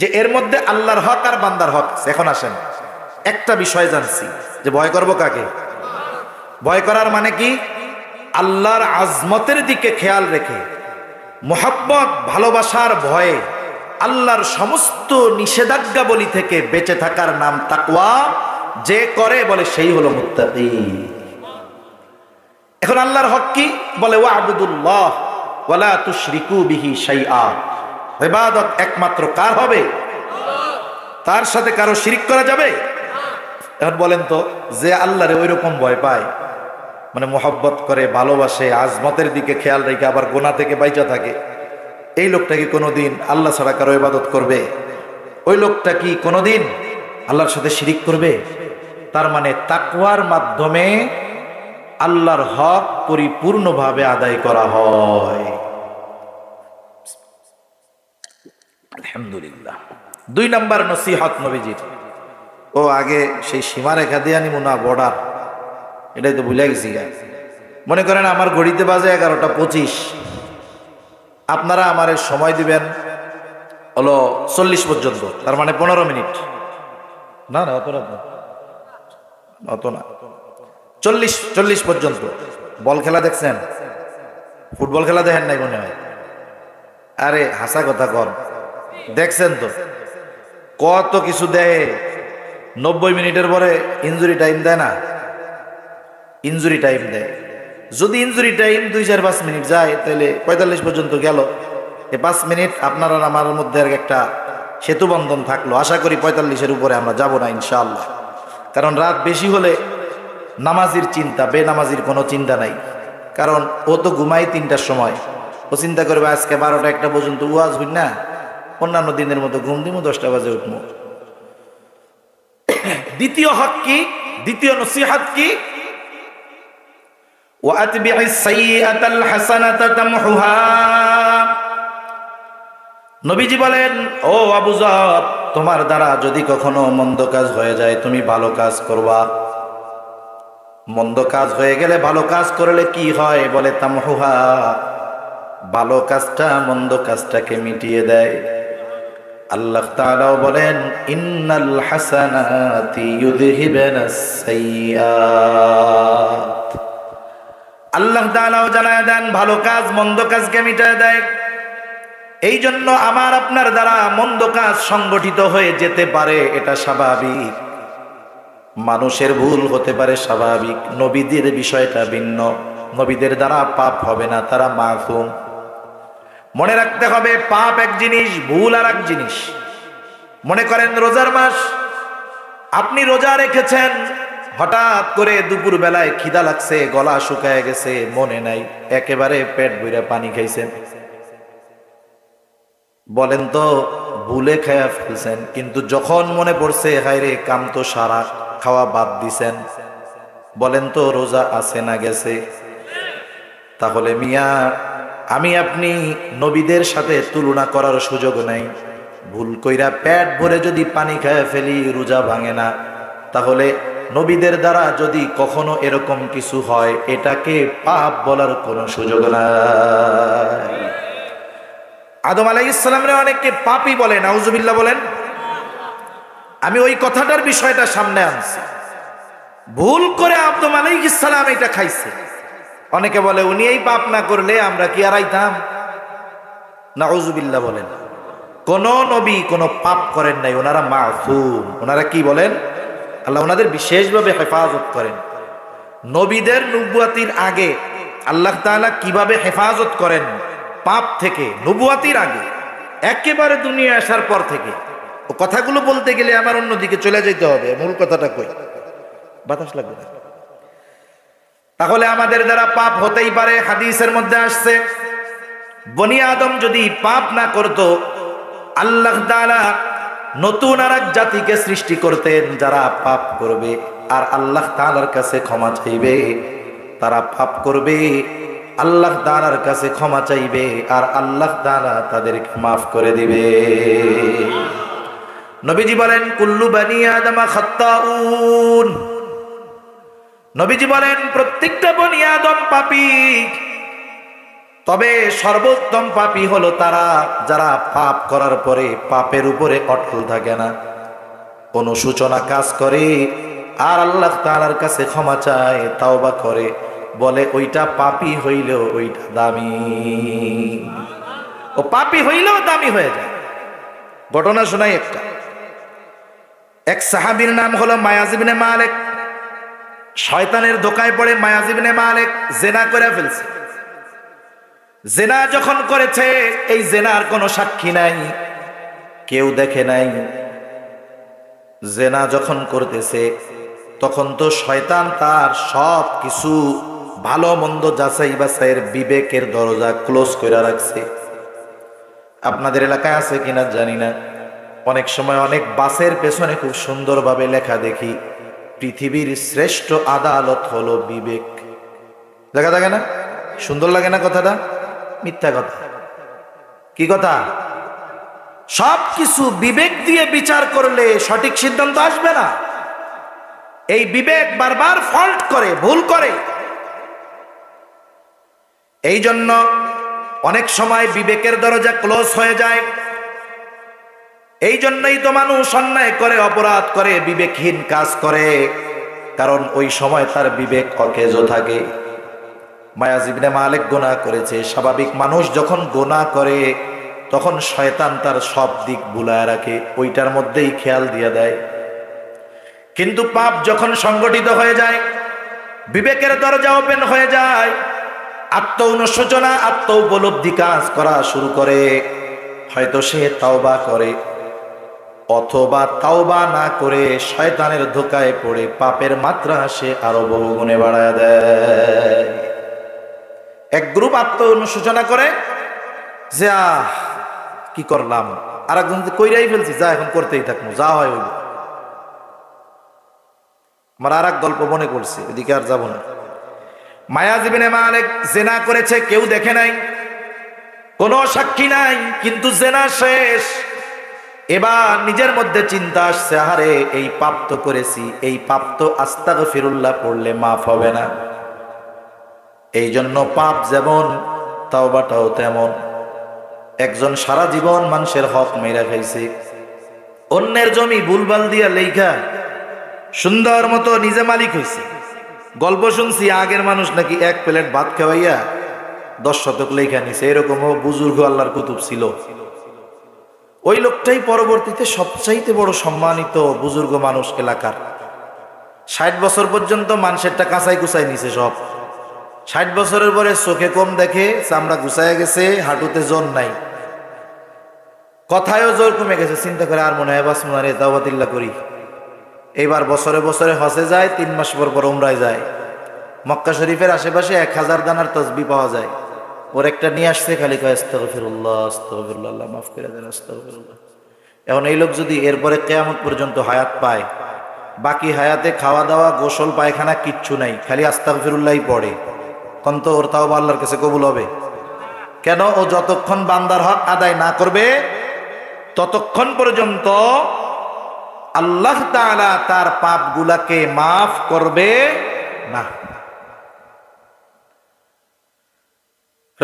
যে এর মধ্যে আল্লাহর হক আর বান্দার হক এখন আসেন। একটা বিষয় জানছি, যে ভয় করব কাকে? ভয় করার মানে কি? আল্লাহর আজমতের দিকে খেয়াল রেখে, মোহাব্বত, ভালোবাসার ভয়ে আল্লাহর সমস্ত নিষেধাজ্ঞাবলী থেকে বেঁচে থাকার নাম তাকওয়া, যে করে বলে সেই হলো মুত্তাকি। এখন আল্লাহর হক কি? বলে, ওয়া আবুদুল্লাহ ওয়ালা তুশরিকু বিহি শাইআ। ইবাদত একমাত্র কার হবে? তার সাথে কারও শিরিক করা যাবে? এখন বলেন তো, যে আল্লাহরে ওই রকম ভয় পায় মানে মোহব্বত করে, ভালোবাসে, আজমতের দিকে খেয়াল রেখে আবার গোনা থেকে বাইচা থাকে, এই লোকটা কি কোনোদিন আল্লাহ ছাড়া কারও ইবাদত করবে? ওই লোকটা কি কোনোদিন আল্লাহর সাথে শিরিক করবে? তার মানে তাকওয়ার মাধ্যমে আল্লাহর হক পরিপূর্ণভাবে আদায় করা হয়। আলহামদুলিল্লাহ। দুই নাম্বার নসিহত নবীজির। ও আগে সেই সীমারেখা দিয়ে আনি না বর্ডার এটাই তো ভুলে গেছি। মনে করেন আমার ঘড়িতে বাজে এগারোটা পঁচিশ। আপনারা আমার সময় দিবেন হলো চল্লিশ পর্যন্ত, তার মানে পনেরো মিনিট। না না, অত না। অত না। চল্লিশ চল্লিশ পর্যন্ত। বল খেলা দেখছেন? ফুটবল খেলা দেখেন নাই মনে হয়? আরে, হাসা কথা কর। দেখছেন তো? কত কিছু দেয়? নব্বই মিনিটের পরে ইঞ্জুরি টাইম দেয় না? ইঞ্জুরি টাইম দেয়। যদি ইঞ্জুরি টাইম দুই চার পাঁচ মিনিট যায়, তাহলে পঁয়তাল্লিশ পর্যন্ত গেল। এই পাঁচ মিনিট আপনার আর আমার মধ্যে আর একটা সেতু বন্ধন থাকল। আশা করি পঁয়তাল্লিশের উপরে আমরা যাব না, ইনশাআল্লাহ। কারণ রাত বেশি হলে নামাজির চিন্তা, বেনামাজির কোনো চিন্তা নাই। কারণ ও তো ঘুমাই তিনটার সময়। ও চিন্তা করবে, আজকে বারোটা একটা পর্যন্ত ওয়াজ হই না? অন্যান্য দিনের মতো ঘুম দিব দশটা বাজে উঠবো দ্বিতীয় হক কি? দ্বিতীয় নসিহাত কি? নবীজি বলেন, ও আবু তোমার দ্বারা যদি কখনো মন্দ কাজ হয়ে যায়, তুমি ভালো কাজ করবা। মন্দ কাজ হয়ে গেলে ভালো কাজ করলে কি হয়? বলে তামহুহা, ভালো কাজটা মন্দ কাজটাকে মিটিয়ে দেয়। আল্লাহ তাআলাও বলেন, ইন্নাল সাইয়্যাত। আল্লাহ তাআলাও জানায় দেন, ভালো কাজ, মন্দ কাজকে মিটায় দেয়। এই জন্য আমার আপনার দ্বারা মন্দ কাজ সংগঠিত হয়ে যেতে পারে, এটা স্বাভাবিক। মানুষের ভুল হতে পারে স্বাভাবিক। নবীদের বিষয়টা ভিন্ন। নবীদের দ্বারা পাপ হবে না, তারা মাফুম মনে রাখতে হবে, পাপ এক জিনিস, ভুল আর এক জিনিস। মনে করেন রোজার মাস, আপনি রোজা রেখেছেন, হঠাৎ করে দুপুর বেলায় খিদা লাগছে, গলা শুকায় গেছে, মনে নাই, একেবারে পেট ভরে পানি খাইছেন। বলেন তো, ভুলে খায়া ফেলছেন, কিন্তু যখন মনে পড়ছে, হায়রে, কাম তো সারা, খাওয়া বাদ দিছেন। বলেন তো, রোজা আছে না গেছে? তাহলে মিয়া আমি আপনি নবীদের সাথে তুলনা করার সুযোগ নাই। ভুল কইরা পেট ভরে যদি পানি খায় ফেলি, রোজা ভাঙে না। তাহলে নবীদের দ্বারা যদি কখনো এরকম কিছু হয়, এটাকে পাপ বলার কোনো সুযোগ নাই। আদম আলাই ইসলামরে অনেককে পাপি বলে, নাউজুবিল্লাহ বলেন। আমি ওই কথাটার বিষয়টা সামনে আনছি। ভুল করে আব্দুল আলাই ইসলাম এটা খাইছে। অনেকে বলে, উনি এই পাপ না করলে আমরা কি আড়াইতাম নাউজুবিল্লাহ বলেন, কোন নবী কোন পাপ করেন নাই, ওনারা মাসুম। ওনারা কি বলেন? আল্লাহ ওনাদের বিশেষভাবে হেফাজত করেন। নবীদের নুবুয়াতির আগে আল্লাহ তাআলা কীভাবে হেফাজত করেন? পাপ থেকে, নবুয়াতির আগে, একেবারে দুনিয়া আসার পর থেকে। ও কথাগুলো বলতে গেলে আমার অন্যদিকে চলে যেতে হবে, মূল কথাটা কই? বাতাস লাগবে না। তাহলে আমাদের দ্বারা পাপ হতেই পারে, হাদিসের মধ্যে আসছে। বনি আদম যদি পাপ না করত, আল্লাহ তাআলা নতুন আর জাতিকে সৃষ্টি করতেন যারা পাপ করবে, আর আল্লাহ তাআলার কাছে ক্ষমা চাইবে, তারা পাপ করবে, আল্লাহ তাআলার কাছে ক্ষমা চাইবে, আর আল্লাহ তাআলা তাদেরকে মাফ করে দিবে। নবীজি বলেন, কুল্লু বানি আদমা খাত্তাউন। নবীজি বলেন, প্রত্যেকটা বনি আদম পাপী। তবে সর্বোত্তম পাপী হলো তারা যারা পাপ করার পরে পাপের উপরে অটল থাকে না। অনুসূচনা কাজ করে, আর আল্লাহ তাআলার কাছে ক্ষমা চায় তাও বা করে। বলে, ওইটা পাপী হইলেও ওইটা দামি। ও পাপী হইলেও দামি হয়ে যায়। ঘটনা শোনাই একটা। এক সাহাবীর নাম হলো মায়াজিবনে মালেক। শয়তানের ধোকায় পড়ে মায়াজিবনে মালেক জেনা করে ফেলছে। জেনা যখন করেছে, এই জেনার কোনো সাক্ষী নাই, কেউ দেখে নাই। জেনা যখন করতেছে, তখন তো শয়তান তার সব কিছু ভালো মন্দ যাচাই বাছাইয়ের বিবেকের দরজা ক্লোজ করে রাখছে। আপনাদের এলাকায় আছে কিনা জানি না। অনেক সময় অনেক বাসের পেছনে খুব সুন্দরভাবে লেখা দেখি। পৃথিবীর শ্রেষ্ঠ আদালত হলো বিবেক। দেখা থাকে না? সুন্দর লাগে না কথাটা? মিথ্যা কথা। কি কথা? সব কিছু বিবেক দিয়ে বিচার করলে সঠিক সিদ্ধান্ত আসবে না। এই বিবেক বারবার ফল্ট করে, ভুল করে। এই জন্য অনেক সময় বিবেকের দরজা ক্লোজ হয়ে যায়। এই জন্যই তো মানুষ অন্যায় করে, অপরাধ করে, বিবেকহীন কাজ করে। কারণ ওই সময় তার বিবেক অকেজো থাকে। মায়াজিবনে মালিক গোনা করেছে। স্বাভাবিক মানুষ যখন গোনা করে, তখন শয়তান তার সব দিক বুলায় রাখে, ওইটার মধ্যেই খেয়াল দিয়ে দেয়। কিন্তু পাপ যখন সংগঠিত হয়ে যায়, বিবেকের দরজা ওপেন হয়ে যায় আত্ম অনুশোচনা আত্ম উপলব্ধি কাজ করা শুরু করে। হয়তো সে তাওবা করে। অথবা তাওবা না করে শয়তানের ধোকায় পড়ে পাপের মাত্রা সে আরও বহু গুণে বাড়ায় দেয়। এক গ্রুপ আত্ম অনুশোচনা করে, যে, আহ, কি করলাম? আর একজন কইরাই ফেলছি, যা এখন করতেই থাকব যা হয় হইব আমার আর এক গল্প মনে করছে এদিকে আর যাব না। মায়া জীবনে মালিক জেনা করেছে, কেউ দেখে নাই, কোনো সাক্ষী নাই, কিন্তু জেনা শেষ। এবার নিজের মধ্যে চিন্তা আসছে আরে এই পাপ তো করেছি, এই পাপ তো আস্তাগ ফিরুল্লাহ পড়লে মাফ হবে না। এই জন্য পাপ যেমন, তাওবাটাও তেমন। একজন সারা জীবন মানুষের হক মেরা খাইছে। অন্যের জমি ভুলবাল দিয়া লেখা সুন্দর মতো নিজে মালিক হয়েছে গল্প শুনছি, আগের মানুষ নাকি এক প্লেট ভাত খাওয়াইয়া দশ শতক লেখা নিছে। এরকমও বুজুর্গ আল্লাহর কুতুব ছিল। ওই লোকটাই পরবর্তীতে সবচাইতে বড় সম্মানিত বুজুর্গ মানুষ এলাকার। ষাট বছর পর্যন্ত মানুষেরটা কাঁচাই কুচাই নিছে সব। ষাট বছরের পরে চোখে কম দেখে চামড়া গুছায় গেছে, হাঁটুতে জোর নাই। কথায়ও জোর কমে গেছে, চিন্তা করে আর মনে হয় বাস মনে দাওয়াতিল্লা করি। এবার বছরে বছরে হসে যায়, তিন মাস পর পর উমরায় যায়। মক্কা শরীফের আশেপাশে এক হাজার দানার তসবি পাওয়া যায়। ওর একটা নিয়ে আসছে, খালি কয় আল্লাহ মাফ করে দেন এখন এই লোক যদি এরপরে কেয়ামত পর্যন্ত হায়াত পায়, বাকি হায়াতে খাওয়া দাওয়া গোসল, পায়খানা কিচ্ছু নাই, খালি আস্তাগফিরুল্লাহই পড়ে, তখন তো ওর তাও আল্লাহর কাছে কবুল হবে। কেন? ও যতক্ষণ বান্দার হক আদায় না করবে, ততক্ষণ পর্যন্ত আল্লাহ তাআলা তার পাপগুলাকে মাফ করবে না।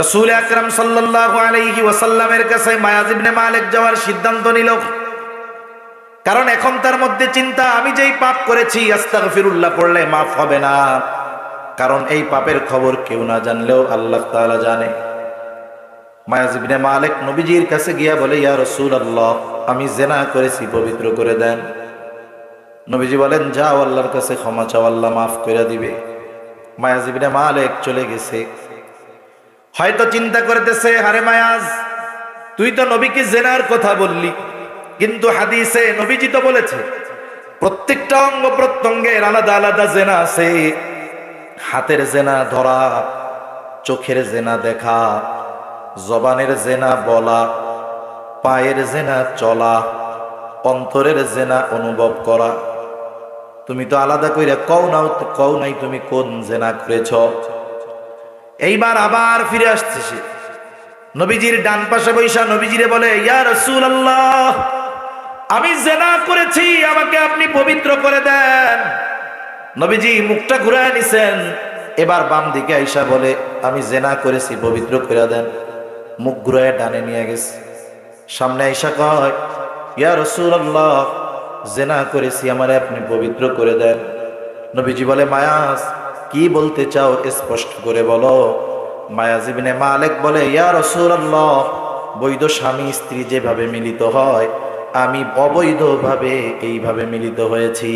রসুল আকরাম সাল্লাল্লাহু আলাইহি ওয়াসাল্লামের কাছে মায়াজিবনে মালিক যাওয়ার সিদ্ধান্ত নিল। কারণ এখন তার মধ্যে চিন্তা, আমি যেই পাপ করেছি, আস্তাগফিরুল্লাহ পড়লে মাফ হবে না। কারণ এই পাপের খবর কেউ না জানলেও আল্লাহ তাআলা জানে। মায়াজিবনে মালিক নবীজির কাছে গিয়া বলে, ইয়া রসুল আল্লাহ আমি জেনা করেছি, পবিত্র করে দেন। নবীজি বলেন, যাও, আল্লাহর কাছে ক্ষমা চাও, আল্লাহ মাফ করে দিবে। মায়াজিবনে মালিক চলে গেছে। হয়তো চিন্তা করতেছে, হারে মায়াজ, তুই তো নবীকে জেনার কথা বললি, কিন্তু হাদিসে নবীজি তো বলেছে, প্রত্যেকটা অঙ্গ প্রত্যঙ্গের আলাদা আলাদা জেনা আছে। হাতের জেনা ধরা, চোখের জেনা দেখা, জবানের জেনা বলা, পায়ের জেনা চলা, অন্তরের জেনা অনুভব করা। তুমি তো আলাদা কইরা কও নাও কও নাই তুমি কোন জেনা করেছ। এইবার আবার ফিরে আসছে সে। নবীজির ডান পাশে বৈশা নবীজিরে বলে, ইয়া রসুল আল্লাহ আমি জেনা করেছি, আমাকে আপনি পবিত্র করে দেন। নবীজি মুখটা ঘুরায় নিছেন। এবার বাম দিকে আইসা বলে, আমি জেনা করেছি, পবিত্র করে দেন। মুখ ঘুরায় ডানে নিয়ে গেছে। সামনে আইসা কয়, ইয়া রসুল আল্লাহ জেনা করেছি, আমারে আপনি পবিত্র করে দেন। নবীজি বলে, মায়াস কি বলতে চাও স্পষ্ট করে বলো। মায়াজিবিনে মালেক বলে, ইয়া রসুল্লাহ বৈধ স্বামী স্ত্রী যেভাবে মিলিত হয়, আমি অবৈধভাবে এইভাবে মিলিত হয়েছি।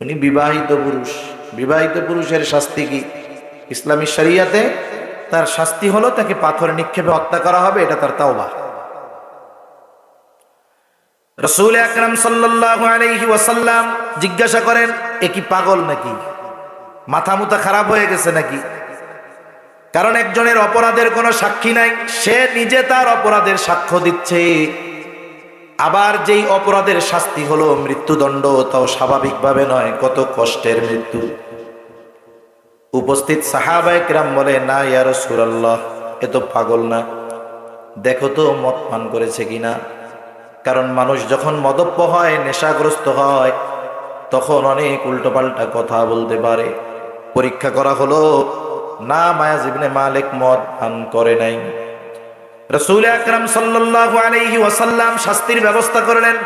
উনি বিবাহিত পুরুষ। বিবাহিত পুরুষের শাস্তি কি? ইসলামী শরিয়াতে তার শাস্তি হলো তাকে পাথর নিক্ষেপে হত্যা করা হবে, এটা তার তাওবা। রসুল আকরাম সাল্লাল্লাহু আলাইহি ওয়াসাল্লাম জিজ্ঞাসা করেন এ কি পাগল নাকি? মাথা মুথা খারাপ হয়ে গেছে নাকি? কারণ একজনের অপরাধের কোনো সাক্ষী নাই, সে নিজে তার অপরাধের সাক্ষ্য দিচ্ছে। আবার যেই অপরাধের শাস্তি হলো মৃত্যুদণ্ড, তাও স্বাভাবিকভাবে নয়, কত কষ্টের মৃত্যু। উপস্থিত সাহাবায়করাম বলে, না ইয়ার সুরাল্লাহ এ তো পাগল না। দেখো তো, মদ পান করেছে কিনা? কারণ মানুষ যখন মদপ্য হয়, নেশাগ্রস্ত হয় তখন অনেক উল্টোপাল্টা কথা বলতে পারে। পরীক্ষা করা হলো, না মায়াজিবনে মালিক মদ পান করে নাই। রসুল আকরাম সাল্লাল্লাহু আলাইহি ওয়াসাল্লাম শাস্তির ব্যবস্থা করলেন।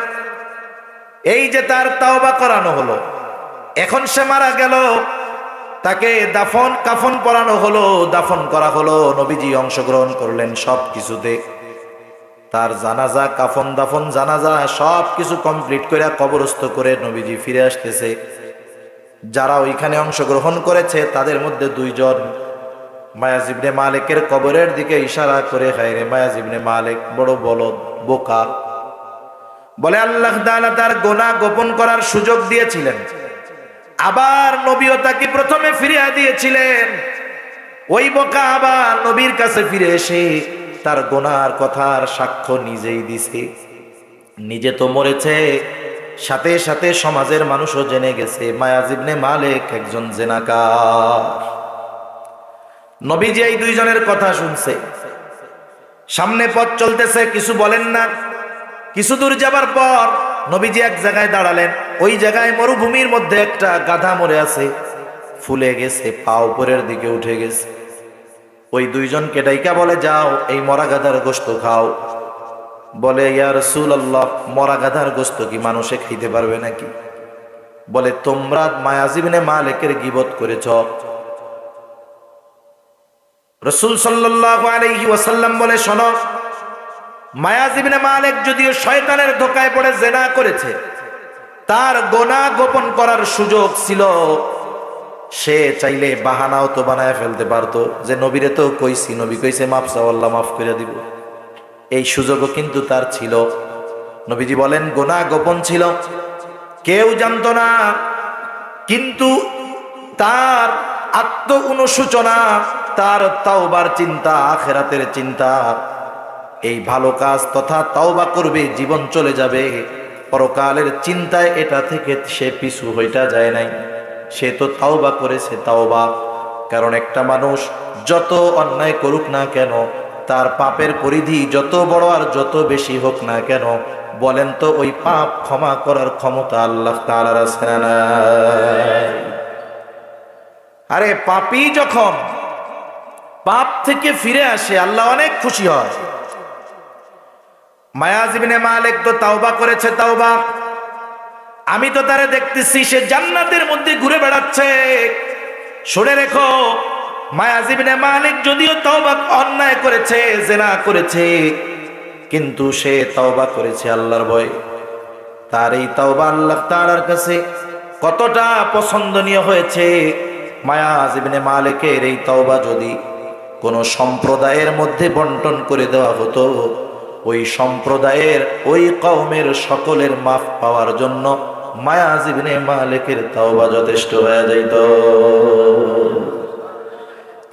এই যে তার তাওবা করানো হলো, এখন সে মারা গেল, তাকে দাফন কাফন পরানো হলো, দাফন করা হলো, নবীজি অংশগ্রহণ করলেন সব কিছুতে তার জানাজা, কাফন দাফন, জানাজা সব কিছু কমপ্লিট করে কবরস্থ করে নবীজি ফিরে আসতেছে। যারা ওইখানে অংশগ্রহণ করেছে, তাদের মধ্যে দুইজন মায়াজিবনে মালিকের কবরের দিকে ইশারা করে খায় রে মায়াজিবনে মালিক, বড় বলদ, বোকা। বলে, আল্লাহ তাআলা তার গোনা গোপন করার সুযোগ দিয়েছিলেন। আবার নবীও তাকে প্রথমে ফিরিয়ে দিয়েছিলেন। ওই বোকা আবার নবীর কাছে ফিরে এসে তার গোনার কথার সাক্ষ্য নিজেই দিছে। নিজে তো মরেছে, সাথে সাথে সমাজের মানুষও জেনে গেছে মায়াজিবনে মালিক একজন জেনাকার। নবীজি এই দুইজনের কথা শুনছে। সামনে পথ চলতেছে, কিছু বলেন না। কিছু দূর যাবার পর নবীজি এক জায়গায় দাঁড়ালেন। ওই জায়গায় মরুভূমির মধ্যে একটা গাধা মরে আছে। ফুলে গেছে, পা উপরের দিকে উঠে গেছে। ওই দুইজনকে ডাইকা বলে, যাও, এই মরা গাধার গোস্ত খাও। বলে, ইয়া রসুল আল্লাহ মরা গাধার গোস্ত কি মানুষে খাইতে পারবে নাকি? বলে, তোমরা মায়াজিবিনে মালিকের গিবত করেছ। রসুল সাল্লাহ বলে, শোনো মায়াজিবিনে মালিক যদিও শয়তানের ধোকায় পড়ে, জেনা করেছে, তার গোনা গোপন করার সুযোগ ছিল সে চাইলে বাহানাও তো বানায় ফেলতে পারতো। যে নবীরে তো কইছি, নবী কইছে, মাফ চাওয়াল্লাহ মাফ করে দিব। এই সুযোগও কিন্তু তার ছিল। নবীজি বলেন, গোনা গোপন ছিল। কেউ জানতো না, কিন্তু তার আত্ম অনুসূচনা তার তাওবার চিন্তা, আখেরাতের চিন্তা। এই ভালো কাজ তথা তাওবা করবে, জীবন চলে যাবে। পরকালের চিন্তায় এটা থেকে সে পিছু হইটা যায় নাই। সে তো তাওবা করেছে তাওবা। কারণ একটা মানুষ যত অন্যায় করুক না কেন, তার পাপের পরিধি যত বড় আর যত বেশি হোক না কেন, বলেন তো ওই পাপ ক্ষমা করার ক্ষমতা আল্লাহ তাআলার আছে আরে পাপি যখন পাপ থেকে ফিরে আসে, আল্লাহ অনেক খুশি হয়। মায়াজিবিনে মালিক তো তাওবা করেছে তাওবা। আমি তো তারে দেখতেছি, সে জান্নাতের মধ্যে ঘুরে বেড়াচ্ছে। শুনে রেখো মায়াজিবিনে মালিক যদিও তওবা অন্যায় করেছে, জেনা করেছে, কিন্তু সে তওবা করেছে আল্লাহর ভয়। তার এই তওবা আল্লাহ তাআলার কাছে কতটা পছন্দনীয় হয়েছে। মায়াজিবিনে মালিকের এই তওবা যদি কোন সম্প্রদায়ের মধ্যে বন্টন করে দেওয়া হতো, ওই সম্প্রদায়ের ওই কওমের সকলের মাফ পাওয়ার জন্য মায়াজিবিনে মালিকের তাওবা যথেষ্ট হয়ে যাইত।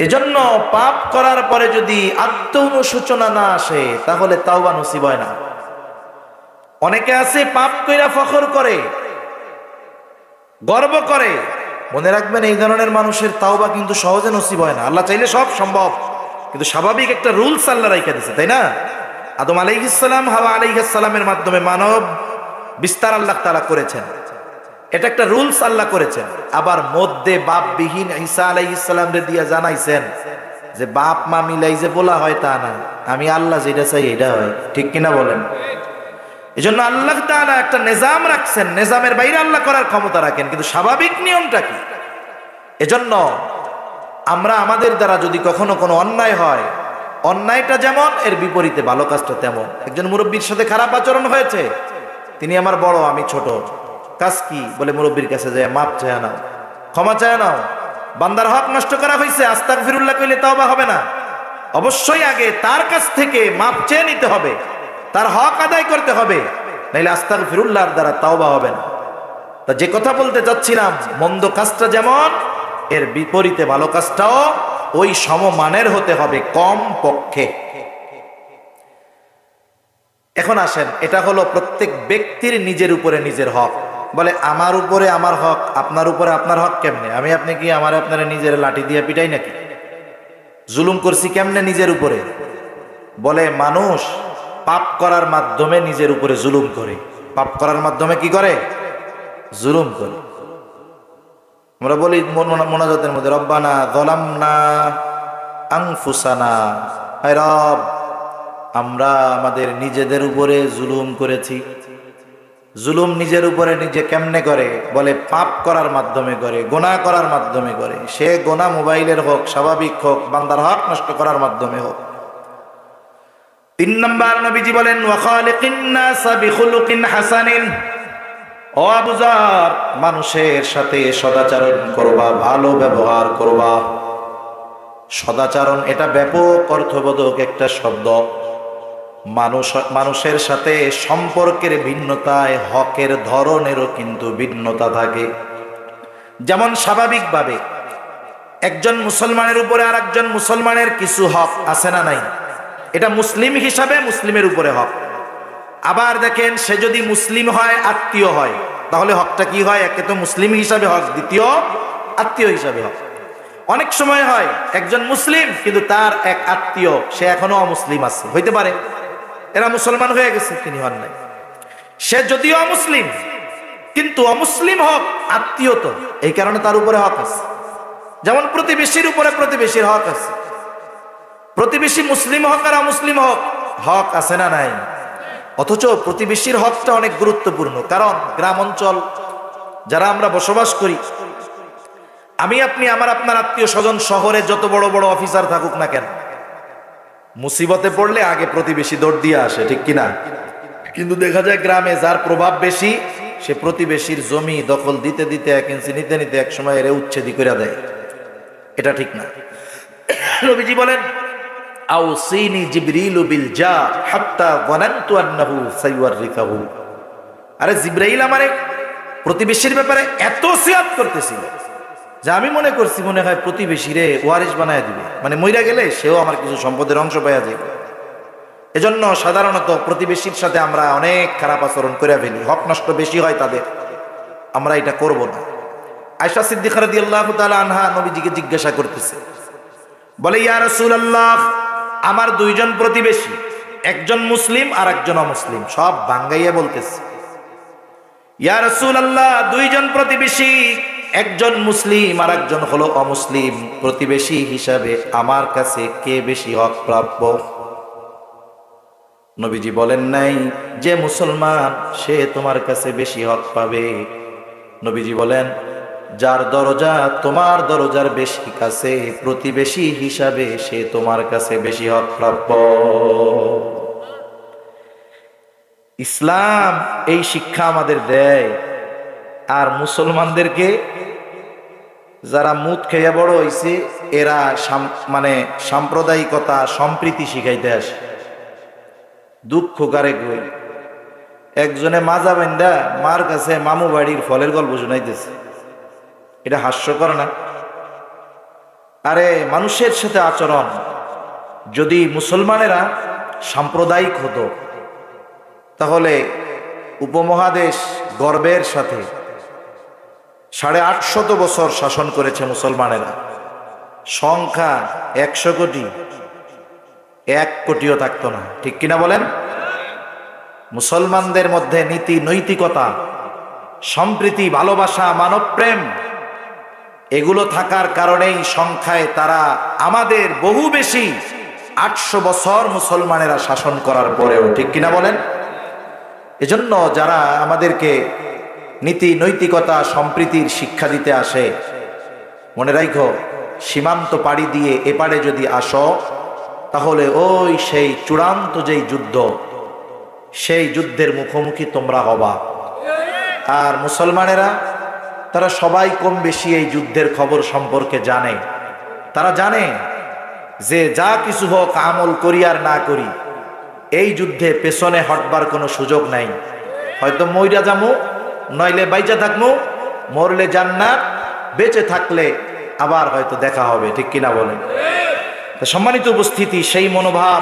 এজন্য পাপ করার পরে যদি আত্ম অনুসূচনা না আসে, তাহলে তাওবা নসিব হয় না। অনেকে আছে পাপ কইরা ফখর করে, গর্ব করে। মনে রাখবেন, এই ধরনের মানুষের তাওবা কিন্তু সহজে নসিব হয় না। আল্লাহ চাইলে সব সম্ভব, কিন্তু স্বাভাবিক একটা রুলস আল্লাহ রাইখা দিছে, তাই না? আদম আলাইহিসাল্লাম হাওয়া আলাইহিসাল্লামের মাধ্যমে মানব বিস্তার আল্লাহ তালা করেছেন। এটা একটা রুলস আল্লাহ করেছেন। আবার মধ্যে বাপ বিহীন ঈসা আলাই ইসলাম রে দিয়া জানাইছেন যে, বাপ মা মিলাই যে বলা হয় তা না। আমি আল্লাহ যেটা চাই এটা হয়। ঠিক কিনা বলেন? এই জন্য আল্লাহ তাআলা একটা নিজাম রাখছেন। নিজামের বাইরে আল্লাহ করার ক্ষমতা রাখেন। কিন্তু স্বাভাবিক নিয়মটা কি? এজন্য আমরা আমাদের দ্বারা যদি কখনো কোনো অন্যায় হয়, অন্যায়টা যেমন, এর বিপরীতে ভালো কাজটা তেমন। একজন মুরব্বীর সাথে খারাপ আচরণ হয়েছে তিনি আমার বড়, আমি ছোট। কাজ কি? বলে মুরব্বীর কাছে যায়, মাপ চায় নাও। ক্ষমা চায় নাও। বান্দার হক নষ্ট করা হয়েছে আস্তাক ফিরুল্লাহ কইলে তাও বা হবে না। অবশ্যই আগে তার কাছ থেকে মাপ চেয়ে নিতে হবে। তার হক আদায় করতে হবে। নাইলে আস্তাক ফিরুল্লাহর দ্বারা তাও বা হবে না। তা যে কথা বলতে চাচ্ছিলাম, মন্দ কাজটা যেমন, এর বিপরীতে ভালো কাজটাও ওই সমমানের হতে হবে কম পক্ষে এখন আসেন, এটা হলো প্রত্যেক ব্যক্তির নিজের উপরে নিজের হক। বলে, আমার উপরে আমার হক, আপনার উপরে আপনার হক কেমনে? আমি আপনি কি আমার আপনার নিজের লাঠি দিয়ে পিটাই নাকি? জুলুম করছি কেমনে নিজের উপরে? বলে, মানুষ পাপ করার মাধ্যমে নিজের উপরে জুলুম করে। পাপ করার মাধ্যমে কি করে? জুলুম করে। আমরা বলি, মন- মোনাজাতের মধ্যে, রব্বানা দলাম না আংফুসানা রব আমরা আমাদের নিজেদের উপরে জুলুম করেছি। জুলুম নিজের উপরে নিজে কেমনে করে? বলে পাপ করার মাধ্যমে করে গোনা করার মাধ্যমে করে। সে গোনা মোবাইলের হোক, স্বাভাবিক হোক, বান্দার হক নষ্ট করার মাধ্যমে হোক। তিন নম্বর নবীজি বলেন হাসানিন। ও আবুজার মানুষের সাথে সদাচরণ করবা, ভালো ব্যবহার করবা। সদাচারণ এটা ব্যাপক অর্থবোধক একটা শব্দ। মানুষ, মানুষের সাথে সম্পর্কের ভিন্নতায় হকের ধরনেরও কিন্তু ভিন্নতা থাকে। যেমন স্বাভাবিকভাবে একজন মুসলমানের উপরে আর একজন মুসলমানের কিছু হক আছে না নাই? এটা মুসলিম হিসাবে মুসলিমের উপরে হক। আবার দেখেন, সে যদি মুসলিম হয়, আত্মীয় হয়, তাহলে হকটা কি হয়? একে তো মুসলিম হিসাবে হক, দ্বিতীয় আত্মীয় হিসাবে হক। অনেক সময় হয়, একজন মুসলিম, কিন্তু তার এক আত্মীয়, সে এখনও অমুসলিম আছে। হইতে পারে। এরা মুসলমান হয়ে গেছে, তিনি হন নাই। সে যদিও অমুসলিম, কিন্তু অমুসলিম হক আত্মীয় তো, এই কারণে তার উপরে হক আছে। যেমন প্রতিবেশীর উপরে প্রতিবেশীর হক আছে। প্রতিবেশী মুসলিম হক আর অমুসলিম হক হক আছে না নাই? অথচ প্রতিবেশীর হকটা অনেক গুরুত্বপূর্ণ, কারণ গ্রাম অঞ্চল যারা আমরা বসবাস করি, আমি, আপনি, আমার, আপনার আত্মীয় স্বজন শহরে যত বড় বড় অফিসার থাকুক না কেন মুসিবতে পড়লে আগে প্রতিবেশী দৌড় দিয়ে আসে, ঠিক কিনা? কিন্তু দেখা যায় গ্রামে যার প্রভাব বেশি, সে প্রতিবেশীর জমি দখল দিতে দিতে এক ইঞ্চি, নিতে নিতে এক সময় এরে উচ্ছেদি করে দেয়। এটা ঠিক না। রবিজি বলেন, আউসিনি জিবরিলু বিল জা হাত্তা যানানতু আন্নাহু সাইওয়ারিকাহু আরে জিব্রাইল আমারে প্রতিবেশীর ব্যাপারে এত সিয়াত করতেছিল। যে আমি মনে করছি, মনে হয় প্রতিবেশী প্রতিবেশীরে ওয়ারিস বানায় দিবে। মানে মইরা গেলে সেও আমার কিছু সম্পদের অংশ পাইয়া যাবে এজন্য সাধারণত প্রতিবেশীর সাথে আমরা অনেক খারাপ আচরণ করে ফেলি। হক নষ্ট বেশি হয় তাদের। আমরা এটা করব না। আয়সা সিদ্দিক রাদিয়াল্লাহু তাআলা আনহা নবীজিকে জিজ্ঞাসা করতেছে। বলে, ইয়া রাসূলুল্লাহ, আমার দুইজন প্রতিবেশী, একজন মুসলিম আর একজন অমুসলিম, সব বাঙ্গাইয়া বলতেছে। ইয়া রসুল আল্লাহ দুইজন প্রতিবেশী একজন মুসলিম আর একজন হলো অমুসলিম। প্রতিবেশী হিসাবে আমার কাছে কে বেশি হক প্রাপ্য? নবীজি বলেন নাই, যে মুসলমান, সে তোমার কাছে বেশি হক পাবে। নবীজি বলেন, যার দরজা তোমার দরজার বেশি কাছে, প্রতিবেশী হিসাবে সে তোমার কাছে বেশি হক প্রাপ্য। ইসলাম এই শিক্ষা আমাদের দেয়, আর মুসলমানদেরকে যারা মুদ খেয়ে বড় হয়েছে এরা মানে সাম্প্রদায়িকতা, সম্প্রীতি শিখাইতে আসে। দুঃখ কারে কই? একজনে মাজা বান্দা মার কাছে মামু বাড়ির ফলের গল্প শোনাইতেছে। এটা হাস্যকর না? আরে, মানুষের সাথে আচরণ, যদি মুসলমানেরা সাম্প্রদায়িক হতো, তাহলে উপমহাদেশ গর্বের সাথে সাড়ে আটশত বছর শাসন করেছে মুসলমানেরা। সংখ্যা একশো কোটি। এক কোটিও থাকতো না। ঠিক কিনা বলেন? মুসলমানদের মধ্যে নীতি, নৈতিকতা, সম্প্রীতি, ভালোবাসা মানবপ্রেম এগুলো থাকার কারণেই সংখ্যায় তারা আমাদের বহু বেশি আটশো বছর মুসলমানেরা শাসন করার পরেও, ঠিক কিনা বলেন? এজন্য যারা আমাদেরকে নীতি নৈতিকতা সম্প্রীতির শিক্ষা দিতে আসে। মনে রাখো সীমান্ত পাড়ি দিয়ে এপারে যদি আসো, তাহলে ওই সেই চূড়ান্ত যেই যুদ্ধ, সেই যুদ্ধের মুখোমুখি তোমরা হবা। আর মুসলমানেরা, তারা সবাই কম বেশি এই যুদ্ধের খবর সম্পর্কে জানে। তারা জানে যে যা কিছু হোক আমল করি আর না করি, এই যুদ্ধে পেছনে হটবার কোনো সুযোগ নাই। হয়তো মইরা যামু নইলে বাইচা থাকমু, মরলে জান্নাত, বেঁচে থাকলে আবার হয়তো দেখা হবে, ঠিক কিনা বলেন? সম্মানিত উপস্থিতি, সেই মনোভাব,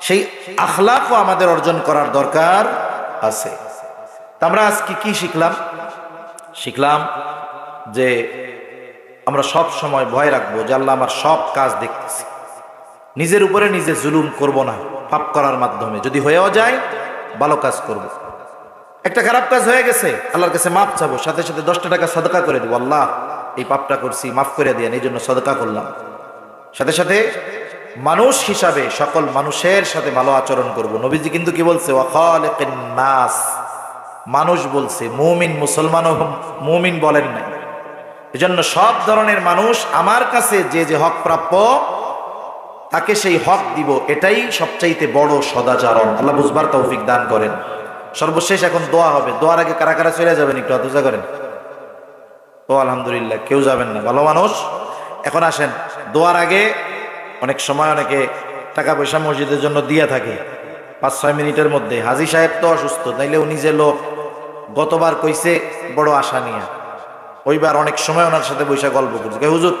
সেই আখলাকও আমাদের অর্জন করার দরকার আছে। আমরা আজকে কি শিখলাম? শিখলাম যে আমরা সব সময় ভয় রাখব যে আল্লাহ আমার সব কাজ দেখতেছি। নিজের উপরে নিজে জুলুম করব না, পাপ করার মাধ্যমে। যদি হয়েও যায়, ভালো কাজ করব। একটা খারাপ কাজ হয়ে গেছে, আল্লাহর কাছে মাপ চাবো, সাথে সাথে দশটা টাকা সদকা করে দেবো। আল্লাহ, এই পাপটা করছি, মাফ করে দিয়ে এই জন্য সদকা করলাম। সাথে সাথে মানুষ হিসাবে, সকল মানুষের সাথে ভালো আচরণ করব। নবীজি কিন্তু কি বলছে? নাস। মানুষ বলছে, মুমিন মুসলমানও মুমিন বলেন নাই। এজন্য সব ধরনের মানুষ আমার কাছে যে যে হক প্রাপ্য, তাকে সেই হক দিব। এটাই সবচাইতে বড় সদাচরণ। আল্লাহ বুঝবার তৌফিক দান করেন। সর্বশেষ এখন দোয়া হবে। দোয়ার আগে কারা কারা চলে যাবেন একটু আতুজা করেন। ও, আলহামদুলিল্লাহ, কেউ যাবেন না। ভালো মানুষ? এখন আসেন। দোয়ার আগে অনেক সময় অনেকে টাকা পয়সা মসজিদের জন্য দিয়ে থাকে। পাঁচ ছয় মিনিটের মধ্যে। হাজি সাহেব তো অসুস্থ, তাইলে উনি যে লোক গতবার কইছে, বড় আশা নিয়ে। ওইবার অনেক সময় ওনার সাথে বৈশা গল্প করছে। হুজুর,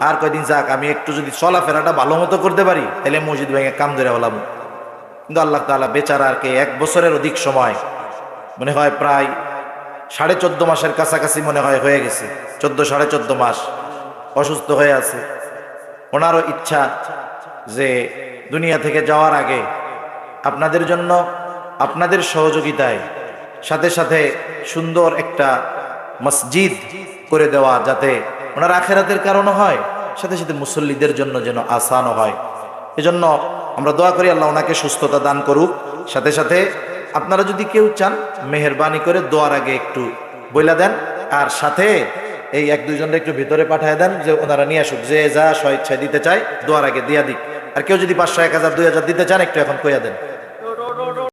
আর কয়দিন যাক, আমি একটু যদি চলাফেরাটা ভালো মতো করতে পারি তাহলে মসজিদ ভেঙে কাম ধরে হলাম। কিন্তু আল্লাহ তালা বেচারা আর কে এক বছরের অধিক সময় মনে হয় প্রায় সাড়ে চোদ্দ মাসের কাছাকাছি মনে হয় হয়ে গেছে। চোদ্দ, সাড়ে চোদ্দ মাস অসুস্থ হয়ে আছে। ওনারও ইচ্ছা যে দুনিয়া থেকে যাওয়ার আগে আপনাদের জন্য আপনাদের সহযোগিতায় সাথে সাথে সুন্দর একটা মসজিদ করে দেওয়া যাতে ওনার আখেরাতের কারণও হয়, সাথে সাথে মুসল্লিদের জন্য যেন আসানও হয়। এজন্য আমরা দোয়া করি আল্লাহ ওনাকে সুস্থতা দান করুক। সাথে সাথে আপনারা যদি কেউ চান, মেহরবানি করে দোয়ার আগে একটু বইলা দেন। আর সাথে এই এক দুইজনটা একটু ভিতরে পাঠায় দেন যে ওনারা নিয়ে আসুক, যে যা স্বেচ্ছায় দিতে চায়, দোয়ার আগে দিয়া দিক। আর কেউ যদি পাঁচশো, এক হাজার, দুই হাজার দিতে চান, একটু এখন কইয়া দেন।